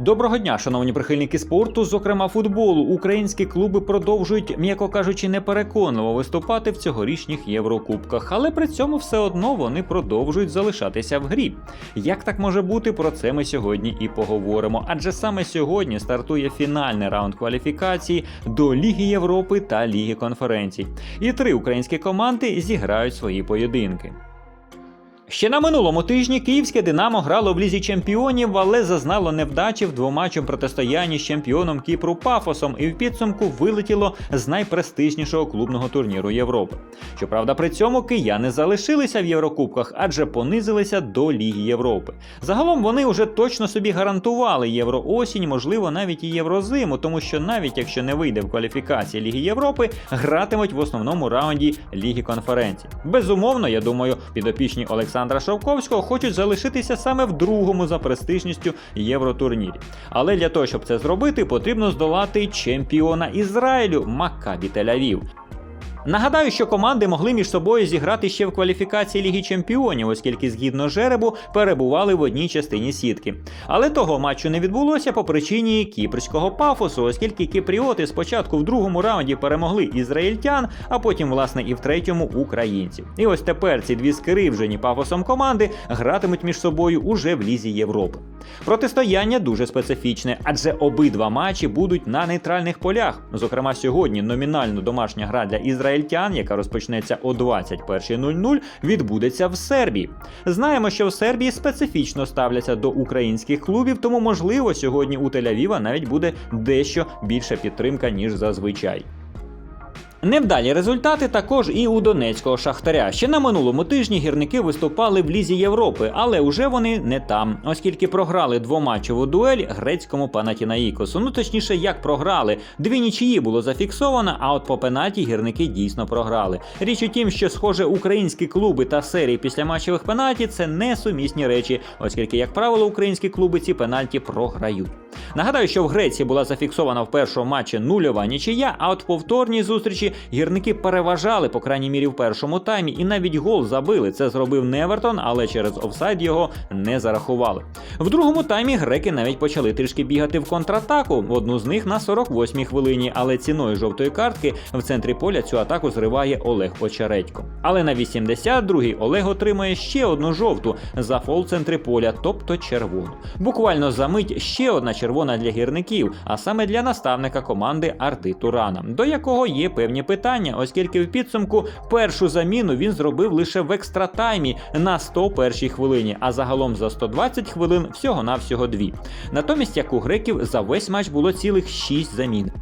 Доброго дня, шановні прихильники спорту, зокрема футболу. Українські клуби продовжують, м'яко кажучи, непереконливо виступати в цьогорічних Єврокубках, але при цьому все одно вони продовжують залишатися в грі. Як так може бути? Про це ми сьогодні і поговоримо. Адже саме сьогодні стартує фінальний раунд кваліфікації до Ліги Європи та Ліги конференцій. І три українські команди зіграють свої поєдинки. Ще на минулому тижні київське Динамо грало в лізі чемпіонів, але зазнало невдачі в двоматчому протистоянні з чемпіоном Кіпру Пафосом і в підсумку вилетіло з найпрестижнішого клубного турніру Європи. Щоправда, при цьому кияни залишилися в Єврокубках, адже понизилися до Ліги Європи. Загалом вони вже точно собі гарантували євроосінь, можливо, навіть і єврозиму, тому що навіть якщо не вийде в кваліфікації Ліги Європи, гратимуть в основному раунді Ліги конференцій. Безумовно, я думаю, підопічні Олександра Шовковського хочуть залишитися саме в другому за престижністю євротурнірі. Але для того, щоб це зробити, потрібно здолати чемпіона Ізраїлю Маккабі Тель-Авів. Нагадаю, що команди могли між собою зіграти ще в кваліфікації Ліги Чемпіонів, оскільки згідно жеребу перебували в одній частині сітки. Але того матчу не відбулося по причині кіпрського пафосу, оскільки кіпріоти спочатку в другому раунді перемогли ізраїльтян, а потім, власне, і в третьому українців. І ось тепер ці дві скривжені пафосом команди гратимуть між собою уже в Лізі Європи. Протистояння дуже специфічне, адже обидва матчі будуть на нейтральних полях. Зокрема, сьогодні номінально домашня гра для ізраїльтян, яка розпочнеться о 21.00, відбудеться в Сербії. Знаємо, що в Сербії специфічно ставляться до українських клубів, тому можливо сьогодні у Тель-Авіва навіть буде дещо більша підтримка ніж зазвичай. Невдалі результати також і у донецького шахтаря. Ще на минулому тижні гірники виступали в Лізі Європи, але уже вони не там, оскільки програли двоматчеву дуель грецькому Панатінаїкосу. Ну точніше, як програли. Дві нічиї було зафіксовано, а от по пенаті гірники дійсно програли. Річ у тім, що схоже, українські клуби та серії після матчевих пенаті це несумісні речі, оскільки, як правило, українські клуби ці пенальті програють. Нагадаю, що в Греції була зафіксована в першому матчі нульова нічия, а от в повторній зустрічі гірники переважали, по крайній мірі, в першому таймі, і навіть гол забили. Це зробив Невертон, але через офсайд його не зарахували. В другому таймі греки навіть почали трішки бігати в контратаку. Одну з них на 48-й хвилині, але ціною жовтої картки в центрі поля цю атаку зриває Олег Очередько. Але на 82-й Олег отримує ще одну жовту за фол в центрі поля, тобто червону. Буквально за мить ще одна червона для гірників, а саме для наставника команди Арти Турана, до якого є певні питання, оскільки в підсумку першу заміну він зробив лише в екстратаймі на 101 хвилині, а загалом за 120 хвилин всього-навсього дві. Натомість, як у греків, за весь матч було цілих 6 замін.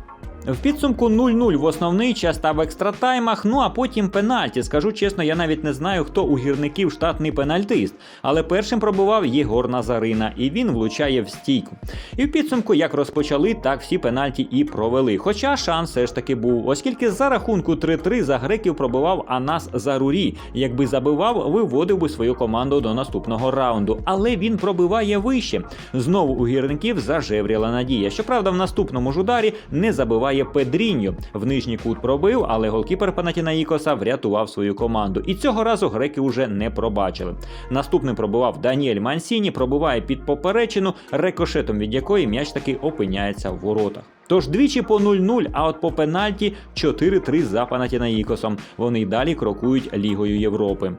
В підсумку 0-0 в основний час та в екстратаймах, ну а потім пенальті. Скажу чесно, я навіть не знаю, хто у гірників штатний пенальтист, але першим пробував Єгор Назарина, і він влучає в стійку. І в підсумку, як розпочали, так всі пенальті і провели. Хоча шанс все ж таки був, оскільки за рахунку 3-3 за греків пробував Анас Зарурі. Якби забивав, виводив би свою команду до наступного раунду. Але він пробиває вище. Знову у гірників зажевріла надія. Щоправда, в наступному ж ударі не забиває Педріньо. В нижній кут пробив, але голкіпер Панатінаїкоса врятував свою команду. І цього разу греки вже не пробачили. Наступним пробував Даніель Мансіні, пробуває під поперечину, рикошетом від якої м'яч таки опиняється в воротах. Тож двічі по 0-0, а от по пенальті 4-3 за Панатінаїкосом. Вони й далі крокують Лігою Європи.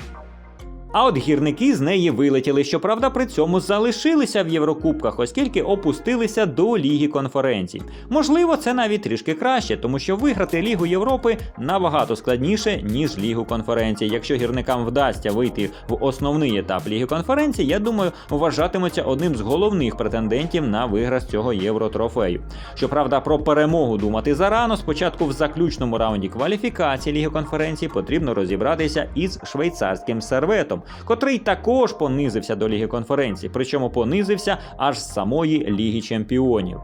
А от гірники з неї вилетіли, щоправда, при цьому залишилися в Єврокубках, оскільки опустилися до Ліги конференцій. Можливо, це навіть трішки краще, тому що виграти Лігу Європи набагато складніше, ніж Лігу конференцій. Якщо гірникам вдасться вийти в основний етап Ліги конференцій, я думаю, вважатиметься одним з головних претендентів на виграш цього євротрофею. Щоправда, про перемогу думати зарано. Спочатку в заключному раунді кваліфікації Ліги конференцій потрібно розібратися із швейцарським серветом котрий також понизився до Ліги конференцій, причому понизився аж з самої Ліги Чемпіонів.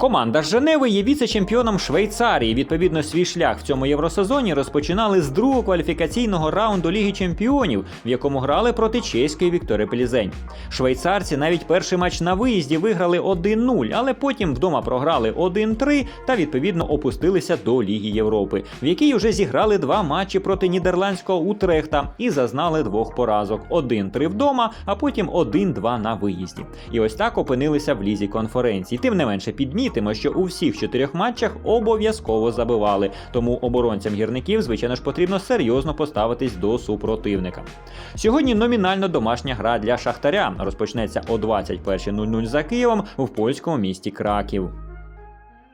Команда Женеви є віце-чемпіоном Швейцарії. Відповідно, свій шлях в цьому євросезоні розпочинали з другого кваліфікаційного раунду Ліги Чемпіонів, в якому грали проти чеської Вікторії Пелізень. Швейцарці навіть перший матч на виїзді виграли 1-0, але потім вдома програли 1-3 та відповідно опустилися до Ліги Європи, в якій вже зіграли два матчі проти нідерландського Утрехта і зазнали двох поразок: 1-3 вдома, а потім 1-2 на виїзді. І ось так опинилися в лізі конференції. Тим не менше, підмітимо, що у всіх чотирьох матчах обов'язково забивали. Тому оборонцям гірників, звичайно ж, потрібно серйозно поставитись до супротивника. Сьогодні номінально домашня гра для Шахтаря розпочнеться о 21.00 за Києвом в польському місті Краків.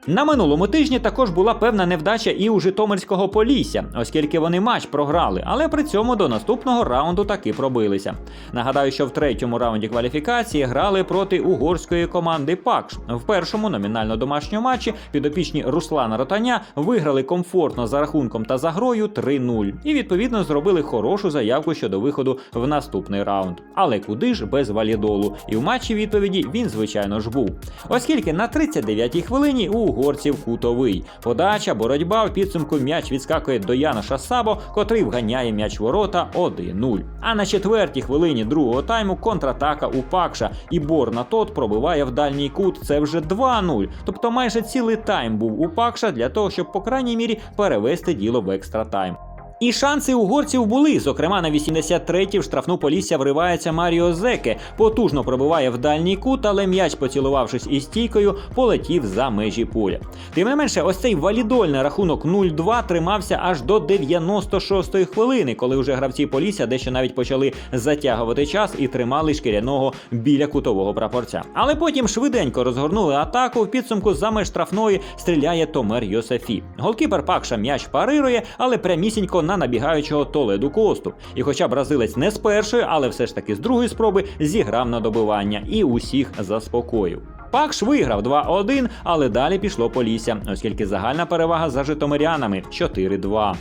На минулому тижні також була певна невдача і у Житомирського Полісся, оскільки вони матч програли, але при цьому до наступного раунду таки пробилися. Нагадаю, що в третьому раунді кваліфікації грали проти угорської команди Пакш. В першому номінально домашньому матчі підопічні Руслана Ротаня виграли комфортно за рахунком та за грою 3-0 і відповідно зробили хорошу заявку щодо виходу в наступний раунд. Але куди ж без валідолу? І в матчі відповіді він, звичайно ж, був. Оскільки на 39-й хвилині у угорців кутовий. Подача, боротьба в підсумку м'яч відскакує до Яноша Сабо, котрий вганяє м'яч ворота 1-0. А на четвертій хвилині другого тайму контратака у Пакша і Борна Тот пробиває в дальній кут. Це вже 2-0. Тобто майже цілий тайм був у Пакша для того, щоб по крайній мірі перевести діло в екстра тайм. І шанси угорців були. Зокрема, на 83-й в штрафну полісся вривається Маріо Зеке, потужно пробиває в дальній кут, але м'яч, поцілувавшись із стійкою, полетів за межі поля. Тим не менше, ось цей валідольний рахунок 0-2 тримався аж до 96-ї хвилини, коли вже гравці полісся дещо навіть почали затягувати час і тримали шкіряного біля кутового прапорця. Але потім швиденько розгорнули атаку. В підсумку за меж штрафної стріляє Томер Йосефі. Голкіпер Пакша м'яч парирує, але прямісінько на набігаючого Толеду Косту. І хоча бразилець не з першої, але все ж таки з другої спроби зіграв на добивання і усіх заспокоїв. Пакш виграв 2-1, але далі пішло Полісся, оскільки загальна перевага за житомирянами 4-2.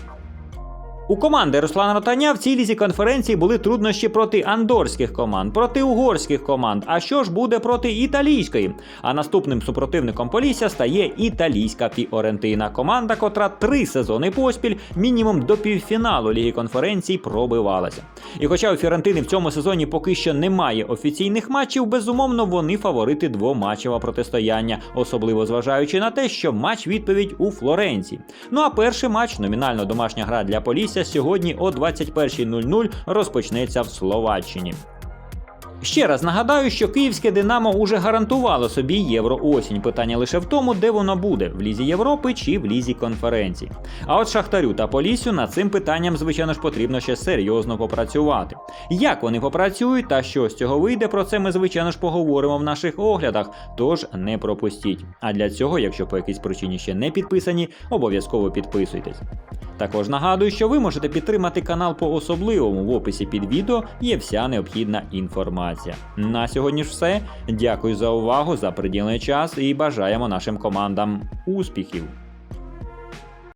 У команди Руслана Ротаня в цій лізі конференції були труднощі проти андорських команд, проти угорських команд. А що ж буде проти італійської? А наступним супротивником Полісся стає італійська Фіорентина, команда, котра три сезони поспіль, мінімум до півфіналу ліги конференцій, пробивалася. І хоча у Фіорентини в цьому сезоні поки що немає офіційних матчів, безумовно вони фаворити двоматчевого протистояння, особливо зважаючи на те, що матч відповідь у Флоренції. Ну а перший матч, номінально домашня гра для Полісся, сьогодні о 21.00 розпочнеться в Словаччині. Ще раз нагадаю, що київське Динамо уже гарантувало собі євро осінь. Питання лише в тому, де воно буде в лізі Європи чи в лізі конференцій. А от Шахтарю та Полісю над цим питанням, звичайно ж, потрібно ще серйозно попрацювати. Як вони попрацюють та що з цього вийде, про це ми, звичайно ж, поговоримо в наших оглядах. Тож не пропустіть. А для цього, якщо по якійсь причині ще не підписані, обов'язково підписуйтесь. Також нагадую, що ви можете підтримати канал по особливому. В описі під відео є вся необхідна інформація. На сьогодні ж все. Дякую за увагу, за приділений час і бажаємо нашим командам успіхів.